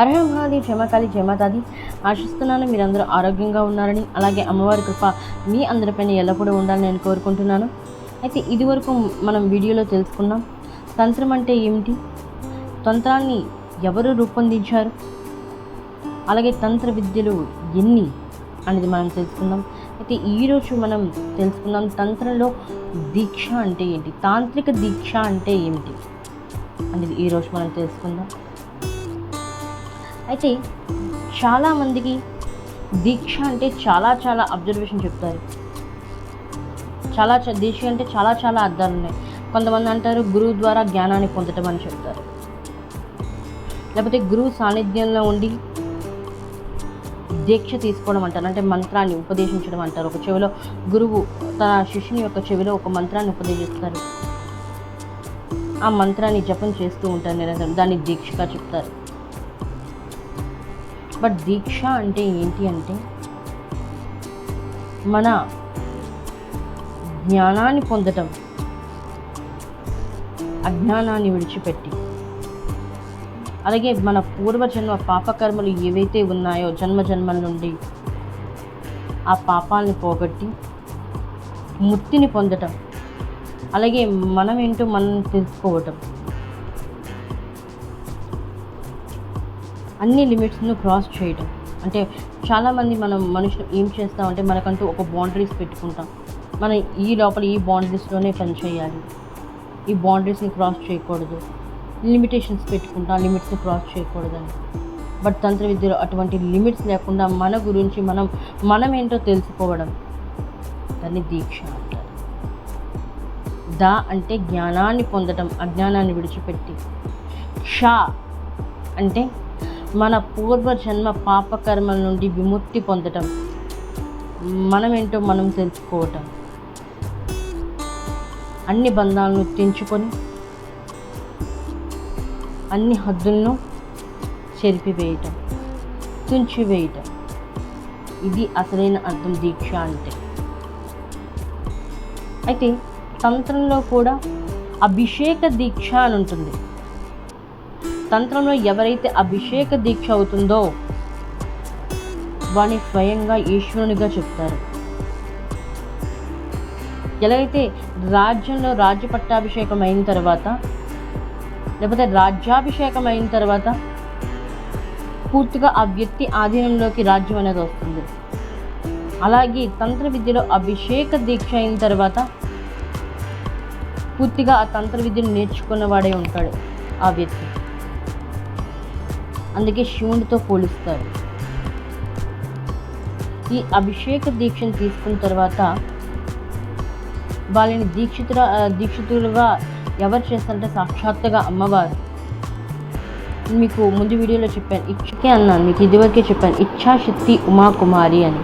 అర్హం మహాది జమకాలి జమాతాది ఆశిస్తున్నాను. మీరందరూ ఆరోగ్యంగా ఉన్నారని అలాగే అమ్మవారి కృప మీ అందరిపైన ఎల్లప్పుడూ ఉండాలని నేను కోరుకుంటున్నాను. అయితే ఇదివరకు మనం వీడియోలో తెలుసుకున్నాం తంత్రం అంటే ఏమిటి? తంత్రాన్ని ఎవరు రూపొందించారు? అలాగే తంత్ర విద్యలు ఎన్ని అనేది మనం తెలుసుకుందాం. అయితే ఈరోజు మనం తెలుసుకుందాం తంత్రంలో దీక్ష అంటే ఏంటి? తాంత్రిక దీక్ష అంటే ఏమిటి అనేది ఈరోజు మనం తెలుసుకుందాం. అయితే చాలామందికి దీక్ష అంటే చాలా చాలా అబ్జర్వేషన్ చెప్తారు. చాలా దీక్ష అంటే చాలా చాలా అర్థాలు ఉన్నాయి. కొంతమంది అంటారు గురువు ద్వారా జ్ఞానాన్ని పొందటం అని చెప్తారు. లేకపోతే గురువు సాన్నిధ్యంలో ఉండి దీక్ష తీసుకోవడం అంటారు. అంటే మంత్రాన్ని ఉపదేశించడం అంటారు. ఒక చెవిలో గురువు తన శిష్యుని యొక్క చెవిలో ఒక మంత్రాన్ని ఉపదేశిస్తారు. ఆ మంత్రాన్ని జపం చేస్తూ ఉంటారు నిరంతరం. దాన్ని దీక్షగా చెప్తారు. బట్ దీక్ష అంటే ఏంటి అంటే మన జ్ఞానాన్ని పొందటం అజ్ఞానాన్ని విడిచిపెట్టి. అలాగే మన పూర్వజన్మ పాపకర్మలు ఏవైతే ఉన్నాయో జన్మ జన్మల నుండి ఆ పాపాలను పోగొట్టి ముక్తిని పొందటం అలాగే మనం ఏంటో మనం తెలుసుకోవటం. అన్ని లిమిట్స్ను క్రాస్ చేయటం. అంటే చాలామంది మనం మనుషులు ఏం చేస్తామంటే మనకంటూ ఒక బౌండరీస్ పెట్టుకుంటాం. మనం ఈ లోపల ఈ బౌండరీస్లోనే పని చేయాలి. ఈ బౌండరీస్ని క్రాస్ చేయకూడదు. లిమిటేషన్స్ పెట్టుకుంటాం లిమిట్స్ని క్రాస్ చేయకూడదని. బట్ తంత్ర విద్యలో అటువంటి లిమిట్స్ లేకుండా మన గురించి మనం మనం ఏంటో తెలుసుకోవడం. దాన్ని దీక్ష అంటారు. దా అంటే జ్ఞానాన్ని పొందడం అజ్ఞానాన్ని విడిచిపెట్టి. క్ష అంటే మన పూర్వజన్మ పాపకర్మల నుండి విముక్తి పొందటం. మనమేంటో మనం తెలుసుకోవటం. అన్ని బంధాలను తెంచుకొని అన్ని హద్దులను చెరిపివేయటం తుంచివేయటం. ఇది అసలైన అర్థం దీక్ష అంటే. అయితే తంత్రంలో కూడా అభిషేక దీక్ష అని ఉంటుంది. తంత్రంలో ఎవరైతే అభిషేక దీక్ష అవుతుందో వాణ్ణి స్వయంగా ఈశ్వరునిగా చెప్తారు. ఎలాగైతే రాజ్యంలో రాజ్య పట్టాభిషేకం అయిన తర్వాత లేకపోతే రాజ్యాభిషేకం అయిన తర్వాత పూర్తిగా ఆ వ్యక్తి ఆధీనంలోకి రాజ్యం అనేది వస్తుంది. అలాగే తంత్ర విద్యలో అభిషేక దీక్ష అయిన తర్వాత పూర్తిగా ఆ తంత్ర విద్యను నేర్చుకున్నవాడే ఉంటాడు ఆ వ్యక్తి. అందుకే శివునితో పోలుస్తారు. ఈ అభిషేక దీక్షను తీసుకున్న తర్వాత వాళ్ళని దీక్షితుల దీక్షితులుగా ఎవరు చేస్తారంటే సాక్షాత్తుగా అమ్మవారు. మీకు ముందు వీడియోలో చెప్పాను. ఇచ్చకే అన్నాను. మీకు ఇదివరకే చెప్పాను. ఇచ్ఛాశక్తి ఉమాకుమారి అని.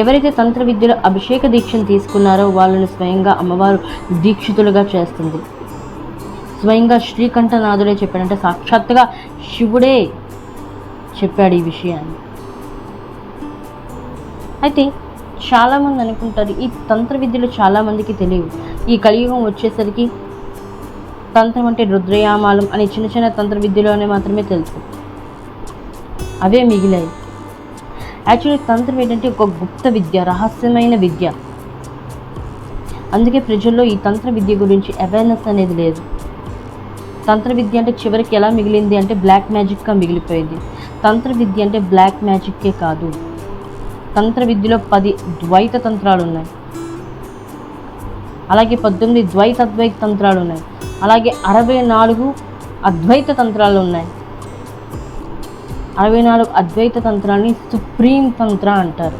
ఎవరైతే తంత్ర విద్యలో అభిషేక దీక్షను తీసుకున్నారో వాళ్ళని స్వయంగా అమ్మవారు దీక్షితులుగా చేస్తుంది. స్వయంగా శ్రీకంఠనాథుడే చెప్పాడంటే సాక్షాత్తుగా శివుడే చెప్పాడు ఈ విషయాన్ని. అయితే చాలామంది అనుకుంటారు ఈ తంత్ర విద్యలు చాలామందికి తెలియవు. ఈ కలియుగం వచ్చేసరికి తంత్రం అంటే రుద్రయామాలం అనే చిన్న చిన్న తంత్ర విద్యలోనే మాత్రమే తెలుసు. అవే మిగిలాయి. యాక్చువల్లీ తంత్రం ఏంటంటే ఒక గుప్త విద్య రహస్యమైన విద్య. అందుకే ప్రజల్లో ఈ తంత్ర విద్య గురించి అవేర్నెస్ అనేది లేదు. తంత్ర విద్య అంటే చివరికి ఎలా మిగిలింది అంటే బ్లాక్ మ్యాజిక్గా మిగిలిపోయింది. తంత్ర విద్య అంటే బ్లాక్ మ్యాజిక్కే కాదు. తంత్ర విద్యలో పది ద్వైత తంత్రాలు ఉన్నాయి. అలాగే పద్దెనిమిది ద్వైత అద్వైత తంత్రాలు ఉన్నాయి. అలాగే అరవై నాలుగు అద్వైత తంత్రాలు ఉన్నాయి. అరవై నాలుగు అద్వైత తంత్రాన్ని సుప్రీం తంత్ర అంటారు.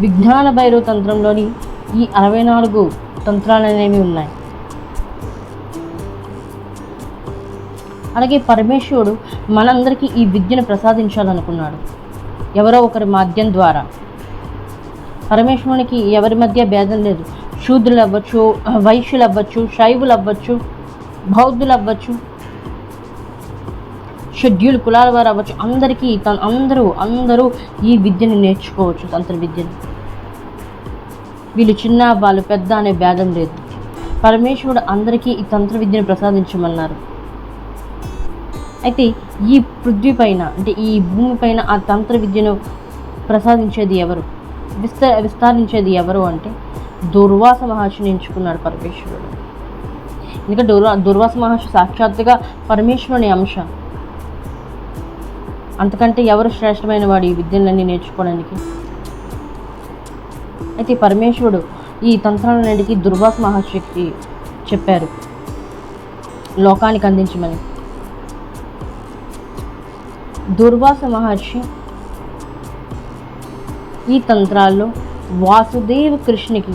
విజ్ఞాన భైరవ తంత్రంలోని ఈ అరవై నాలుగు తంత్రాలు అనేవి ఉన్నాయి. అలాగే పరమేశ్వరుడు మనందరికీ ఈ విద్యను ప్రసాదించాలనుకున్నాడు. ఎవరో ఒకరి మాధ్యం ద్వారా. పరమేశ్వరునికి ఎవరి మధ్య భేదం లేదు. శూద్రులు అవ్వచ్చు వైశ్యులు అవ్వచ్చు శైవులు అవ్వచ్చు బౌద్ధులు అవ్వచ్చు షెడ్యూల్ కులాల వారు అవ్వచ్చు అందరికీ తన అందరూ అందరూ ఈ విద్యను నేర్చుకోవచ్చు తంత్ర విద్యను. వీళ్ళు చిన్న వాళ్ళు పెద్ద అనే భేదం లేదు. పరమేశ్వరుడు అందరికీ ఈ తంత్ర విద్యను ప్రసాదించమన్నారు. అయితే ఈ పృథ్వీ పైన అంటే ఈ భూమి పైన ఆ తంత్ర విద్యను ప్రసాదించేది ఎవరు? విస్త విస్తరించేది ఎవరు అంటే దుర్వాస మహర్షిని ఎంచుకున్నాడు పరమేశ్వరుడు. ఎందుకంటే దుర్వా దుర్వాస మహర్షి సాక్షాత్తుగా పరమేశ్వరుని అంశ. అంతకంటే ఎవరు శ్రేష్టమైన వాడు ఈ విద్యలన్నీ నేర్చుకోవడానికి? అయితే పరమేశ్వరుడు ఈ తంత్రాలన్నిటికీ దుర్వాస మహర్షికి చెప్పారు. లోకానికి అందించమని. దుర్వాస మహర్షి ఈ తంత్రాల్లో వాసుదేవ కృష్ణకి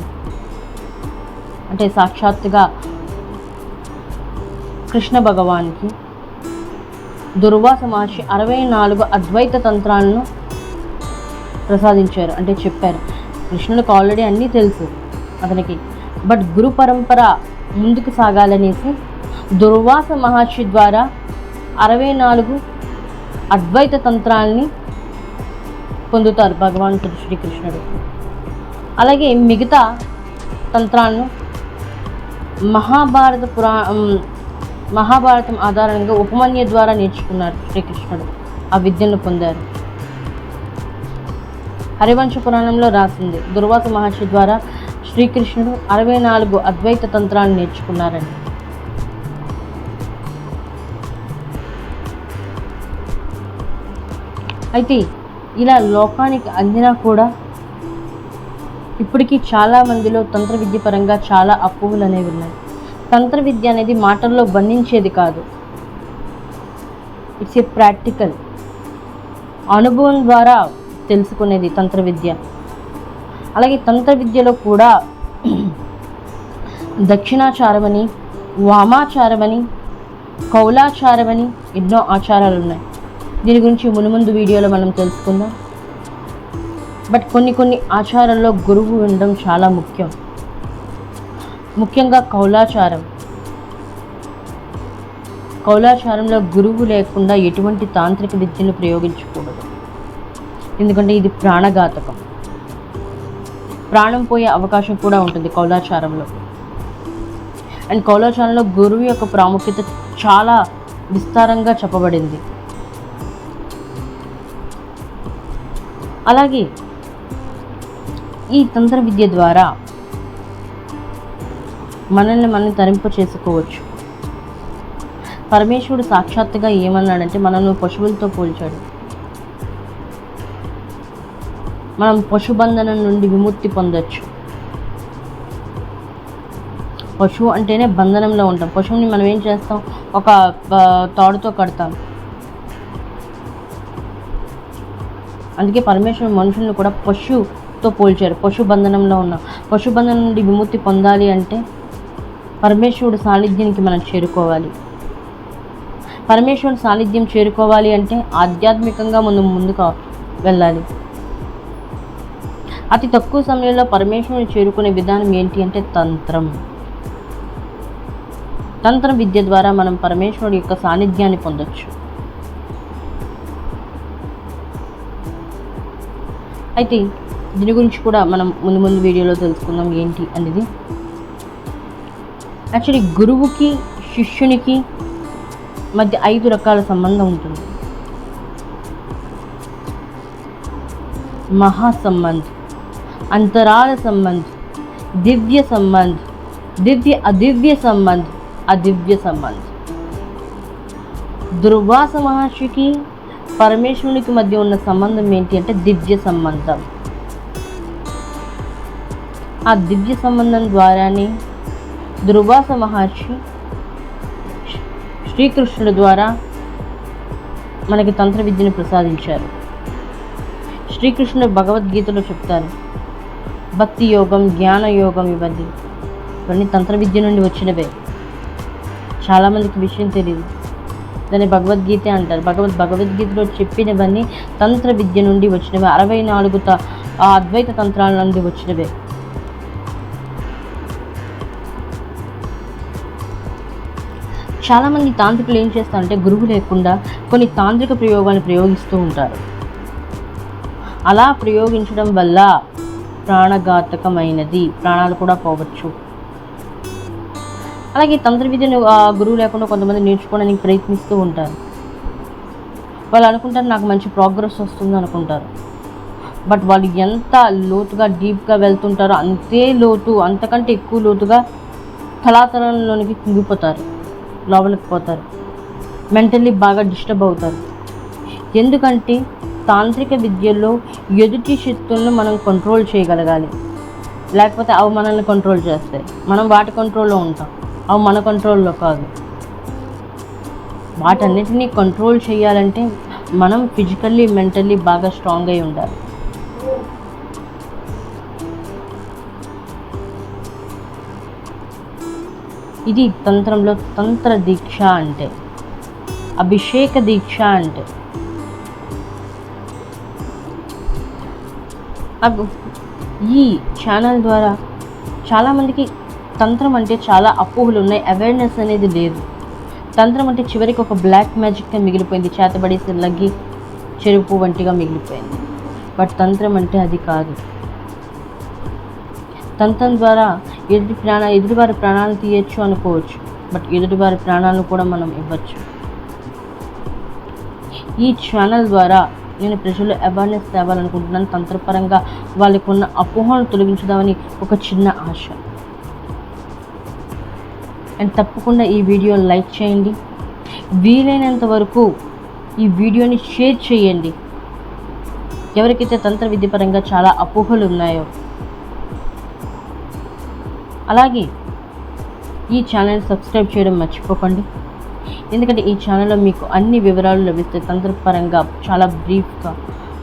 అంటే సాక్షాత్తుగా కృష్ణ భగవాన్కి దుర్వాస మహర్షి అరవై నాలుగు అద్వైత తంత్రాలను ప్రసాదించారు అంటే చెప్పారు. కృష్ణుడికి ఆల్రెడీ అన్నీ తెలుసు అతనికి. బట్ గురు పరంపర ముందుకు సాగాలనేసి దుర్వాస మహర్షి ద్వారా అరవై నాలుగు అద్వైత తంత్రాల్ని పొందుతారు భగవంతుడు శ్రీకృష్ణుడు. అలాగే మిగతా తంత్రాలను మహాభారత పురా మహాభారతం ఆధారంగా ఉపమన్య ద్వారా నేర్చుకున్నారు శ్రీకృష్ణుడు. ఆ విద్యను పొందారు. హరివంశ పురాణంలో రాసింది దుర్వాస మహర్షి ద్వారా శ్రీకృష్ణుడు అరవై నాలుగు అద్వైత తంత్రాలు నేర్చుకున్నారండి అయితే ఇలా లోకానికి అందినా కూడా ఇప్పటికీ చాలా మందిలో తంత్ర విద్య పరంగా చాలా అప్పువులు అనేవి ఉన్నాయి. తంత్ర విద్య అనేది మాటల్లో బంధించేది కాదు. ఇట్స్ ఏ ప్రాక్టికల్ అనుభవం ద్వారా తెలుసుకునేది తంత్ర విద్య అలాగే తంత్ర విద్యలో కూడా దక్షిణాచారమని వామాచారమని కౌలాచారమని ఎన్నో ఆచారాలు ఉన్నాయి. దీని గురించి మునుముందు వీడియోలో మనం తెలుసుకుందాం. బట్ కొన్ని కొన్ని ఆచారాల్లో గురువు ఉండడం చాలా ముఖ్యం. ముఖ్యంగా కౌలాచారం. కౌలాచారంలో గురువు లేకుండా ఎటువంటి తాంత్రిక విద్యను ప్రయోగించకూడదు. ఎందుకంటే ఇది ప్రాణఘాతకం. ప్రాణం పోయే అవకాశం కూడా ఉంటుంది కౌలాచారంలో. అండ్ కౌలాచారంలో గురువు యొక్క ప్రాముఖ్యత చాలా విస్తారంగా చెప్పబడింది. అలాగే ఈ తంత్ర విద్య ద్వారా మనల్ని మనం తరింప చేసుకోవచ్చు. పరమేశ్వరుడు సాక్షాత్తుగా ఏమన్నాడంటే మనల్ని పశువులతో పోల్చాడు. మనం పశుబంధనం నుండి విముక్తి పొందొచ్చు. పశువు అంటేనే బంధనంలో ఉంటాం. పశువుని మనం ఏం చేస్తాం? ఒక తాడుతో కడతాం. అందుకే పరమేశ్వరుడు మనుషులను కూడా పశుతో పోల్చారు. పశుబంధనంలో ఉన్న పశుబంధనం నుండి విముక్తి పొందాలి అంటే పరమేశ్వరుడు సాన్నిధ్యానికి మనం చేరుకోవాలి. పరమేశ్వరుడు సాన్నిధ్యం చేరుకోవాలి అంటే ఆధ్యాత్మికంగా ముందు ముందుకు వెళ్ళాలి. అతి తక్కువ సమయంలో పరమేశ్వరుని చేరుకునే విధానం ఏంటి అంటే తంత్రం. తంత్ర విద్య ద్వారా మనం పరమేశ్వరుడు యొక్క సాన్నిధ్యాన్ని పొందొచ్చు. అయితే దీని గురించి కూడా మనం ముందు ముందు వీడియోలో తెలుసుకుందాం ఏంటి అనేది. యాక్చువల్లీ గురువుకి శిష్యునికి మధ్య ఐదు రకాల సంబంధం ఉంటుంది. మహాసంబంధ్ అంతరాల సంబంధ్ దివ్య సంబంధ్ దివ్య అదివ్య సంబంధ్ అదివ్య సంబంధ్. దుర్వాస మహర్షికి పరమేశ్వరునికి మధ్య ఉన్న సంబంధం ఏంటి అంటే దివ్య సంబంధం. ఆ దివ్య సంబంధం ద్వారానే దుర్వాస మహర్షి శ్రీకృష్ణుడు ద్వారా మనకి తంత్ర విద్యను ప్రసాదించారు. శ్రీకృష్ణుడు భగవద్గీతలో చెప్తారు భక్తి యోగం జ్ఞాన యోగం ఇవన్నీ ఇవన్నీ తంత్ర విద్య నుండి వచ్చినవే. చాలామందికి విషయం తెలియదు దాన్ని భగవద్గీత అంటారు. భగవద్ భగవద్గీతలో చెప్పినవన్నీ తంత్ర విద్య నుండి వచ్చినవే. అరవై నాలుగు త ఆ అద్వైత తంత్రాల నుండి వచ్చినవే. చాలామంది తాంత్రికులు ఏం చేస్తారంటే గురువు లేకుండా కొన్ని తాంత్రిక ప్రయోగాలను ప్రయోగిస్తూ ఉంటారు. అలా ప్రయోగించడం వల్ల ప్రాణఘాతకమైనది. ప్రాణాలు కూడా పోవచ్చు. అలాగే తంత్ర విద్యను ఆ, గురువు లేకుండా కొంతమంది నేర్చుకోవడానికి ప్రయత్నిస్తూ ఉంటారు. వాళ్ళు అనుకుంటారు నాకు మంచి ప్రోగ్రెస్ వస్తుంది అనుకుంటారు. బట్ వాళ్ళు ఎంత లోతుగా డీప్గా వెళ్తుంటారో అంతే లోతు అంతకంటే ఎక్కువ లోతుగా కళాతలంలోనికి కుంగిపోతారు లోపలికి పోతారు. మెంటల్లీ బాగా డిస్టర్బ్ అవుతారు. ఎందుకంటే తాంత్రిక విద్యలో ఎదుటి శక్తులను మనం కంట్రోల్ చేయగలగాలి. లేకపోతే అవి మనల్ని కంట్రోల్ చేస్తాయి. మనం వాటి కంట్రోల్లో ఉంటాం. అవి మన కంట్రోల్లో కాదు. వాటన్నిటినీ కంట్రోల్ చేయాలంటే మనం ఫిజికల్లీ మెంటల్లీ బాగా స్ట్రాంగ్ అయి ఉండాలి. ఇది తంత్రంలో తంత్ర దీక్ష అంటే అభిషేక దీక్ష అంటే. ఈ ఛానల్ ద్వారా చాలామందికి తంత్రం అంటే చాలా అపోహలు ఉన్నాయి. అవేర్నెస్ అనేది లేదు. తంత్రం అంటే చివరికి ఒక బ్లాక్ మ్యాజిక్గా మిగిలిపోయింది. చేతబడేసి లగ్గి చెరుపు వంటిగా మిగిలిపోయింది. బట్ తంత్రం అంటే అది కాదు. తంత్రం ద్వారా ఎదుటి ప్రాణ ఎదుటివారి ప్రాణాలు తీయచ్చు అనుకోవచ్చు. బట్ ఎదుటివారి ప్రాణాలను కూడా మనం ఇవ్వచ్చు. ఈ ఛానల్ ద్వారా నేను ప్రజల్లో అవేర్నెస్ తేవాలనుకుంటున్నాను. తంత్రపరంగా వాళ్ళకున్న అపోహలను తొలగించుదామని ఒక చిన్న ఆశ. అండ్ తప్పకుండా ఈ వీడియో లైక్ చేయండి. వీలైనంత వరకు ఈ వీడియోని షేర్ చేయండి. ఎవరికైతే తంత్ర విద్య పరంగా చాలా అపోహలు ఉన్నాయో. అలాగే ఈ ఛానల్ సబ్స్క్రైబ్ చేయడం మర్చిపోకండి. ఎందుకంటే ఈ ఛానల్లో మీకు అన్ని వివరాలు లభిస్తాయి. తంత్రపరంగా చాలా బ్రీఫ్గా.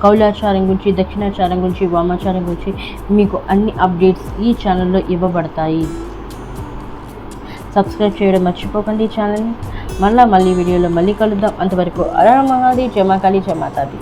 కౌలాచారం గురించి దక్షిణాచారం గురించి వామాచారం గురించి మీకు అన్ని అప్డేట్స్ ఈ ఛానల్లో ఇవ్వబడతాయి. సబ్స్క్రైబ్ చేయడం మర్చిపోకండి ఈ ఛానల్ని మళ్ళీ మళ్ళీ వీడియోలో మళ్ళీ కలుద్దాం. అంతవరకు అర మహాది జమాకాళి జమాతాది